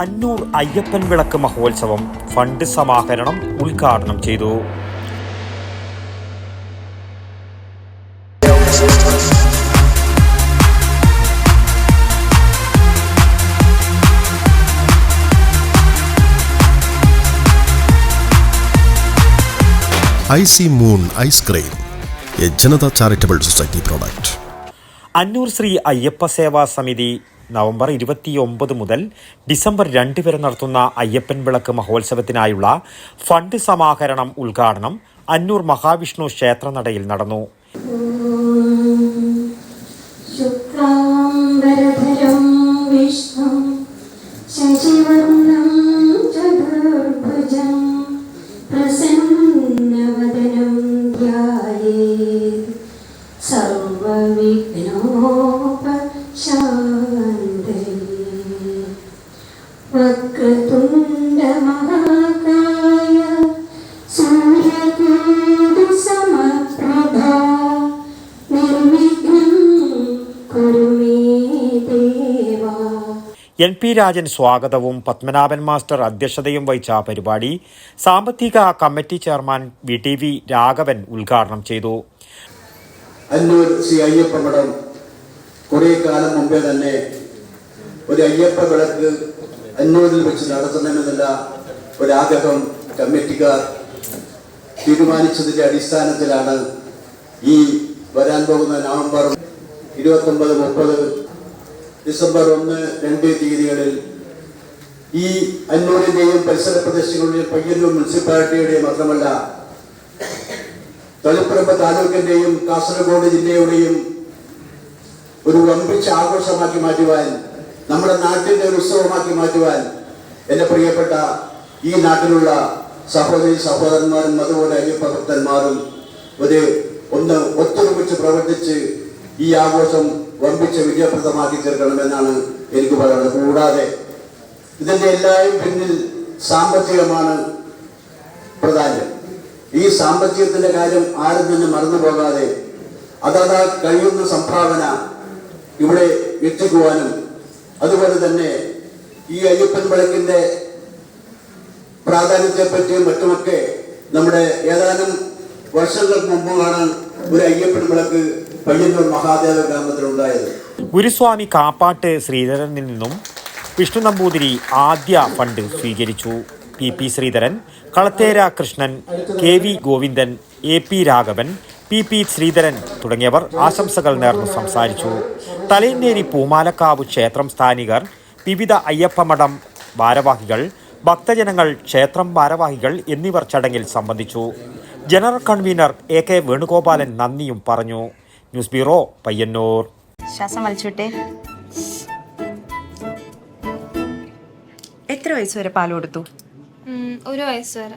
അന്നൂർ അയ്യപ്പൻ വിളക്ക് മഹോത്സവം ഫണ്ട് സമാഹരണം ഉദ്ഘാടനം ചെയ്തു. Icy moon ice cream A Janata charitable society product. Annur Shri Ayyappa Seva Samiti November ഇരുപത്തിയൊമ്പത് മുതൽ ഡിസംബർ രണ്ട് വരെ നടത്തുന്ന അയ്യപ്പൻ വിളക്ക് മഹോത്സവത്തിനായുള്ള ഫണ്ട് സമാഹരണം ഉദ്ഘാടനം അന്നൂർ മഹാവിഷ്ണു ക്ഷേത്രനടയിൽ നടന്നു. പ്രസന്നവദനം ധ്യായേ സർവവിഘ്നം വക്രതുണ്ട മഹാകായ സൂര്യകൂട സമപ്രഭ നിർവിഘ്നം കുരുമേ ദേവ. എൻ പി രാജൻ സ്വാഗതവും പത്മനാഭൻ മാസ്റ്റർ അധ്യക്ഷതയും വഹിച്ച പരിപാടി സാമ്പത്തിക committee chairman V T V Raghavan ഉദ്ഘാടനം ചെയ്തു. അന്നൂർ ശ്രീ അയ്യപ്പ മഠം കുറേ കാലം മുമ്പേ തന്നെ ഒരു അയ്യപ്പ വിളക്ക് അന്നൂരിൽ വെച്ച് നടത്തണമെന്നുള്ള ഒരാഗ്രഹം കമ്മിറ്റിക്കാർ തീരുമാനിച്ചതിന്റെ അടിസ്ഥാനത്തിലാണ് ഈ വരാൻ പോകുന്ന നവംബർ ഇരുപത്തൊമ്പത് മുപ്പത് ഡിസംബർ ഒന്ന് രണ്ട് തീയതികളിൽ ഈ അന്നൂരിന്റെയും പരിസര പ്രദേശങ്ങളുടെയും പയ്യന്നൂർ മുനിസിപ്പാലിറ്റിയുടെയും മാത്രമല്ല തളിപ്പറമ്പ് താലൂക്കിന്റെയും കാസർഗോഡ് ജില്ലയുടെയും ഒരു വമ്പിച്ച ആഘോഷമാക്കി മാറ്റുവാൻ നമ്മുടെ നാട്ടിന്റെ ഒരു ഉത്സവമാക്കി മാറ്റുവാൻ എന്റെ പ്രിയപ്പെട്ട ഈ നാട്ടിലുള്ള സഹോദരി സഹോദരന്മാരും അതുപോലെ അയ്യപ്പഭക്തന്മാരും ഒരു ഒന്ന് ഒത്തൊരുമിച്ച് പ്രവർത്തിച്ച് ഈ ആഘോഷം വമ്പിച്ച് വിജയപ്രദമാക്കി തീർക്കണമെന്നാണ് എനിക്ക് പറയുന്നത് കൂടാതെ ഇതിന്റെ എല്ലാവരും പിന്നിൽ സാമ്പത്തികമാണ് പ്രധാനം ഈ സാമ്പത്തികത്തിന്റെ കാര്യം ആരും തന്നെ മറന്നു പോകാതെ അതാ കഴിയുന്ന സംഭാവന ഇവിടെ എത്തിക്കുവാനും അതുപോലെ തന്നെ ഈ അയ്യപ്പൻ വിളക്കിന്റെ പ്രാധാന്യത്തെപ്പറ്റിയും മറ്റുമൊക്കെ നമ്മുടെ ഏതാനും വർഷങ്ങൾക്ക് മുമ്പാണ് ഒരു അയ്യപ്പൻ വിളക്ക് പള്ളിയൂർ മഹാദേവ ഗ്രാമത്തിൽ ഉണ്ടായത്. ഗുരുസ്വാമി കാപ്പാട്ട് ശ്രീധരനിൽ നിന്നും വിഷ്ണു നമ്പൂതിരി ആദ്യ ഫണ്ട് സ്വീകരിച്ചു. P P Sreedharan Kalathera Krishnan K V Govindan A P Raghavan P P Sreedharan തുടങ്ങിയവർ ആശംസകൾ നേർന്നു സംസാരിച്ചു. തലയന്നേരി പൂമാലക്കാവ് ക്ഷേത്രം സ്ഥാനികർ വിവിധ അയ്യപ്പമഠം ഭാരവാഹികൾ ഭക്തജനങ്ങൾ ക്ഷേത്രം ഭാരവാഹികൾ എന്നിവർ ചടങ്ങിൽ സംബന്ധിച്ചു. General convener A K Venugopalan നന്ദിയും പറഞ്ഞു. News bureau Payyanur. ശ്വാസം വലിച്ചുവിട്ടെ എത്ര വയസ്സ് വരെ പാൽ കൊടുത്തു? ഒരു വയസ്സ് വരെ.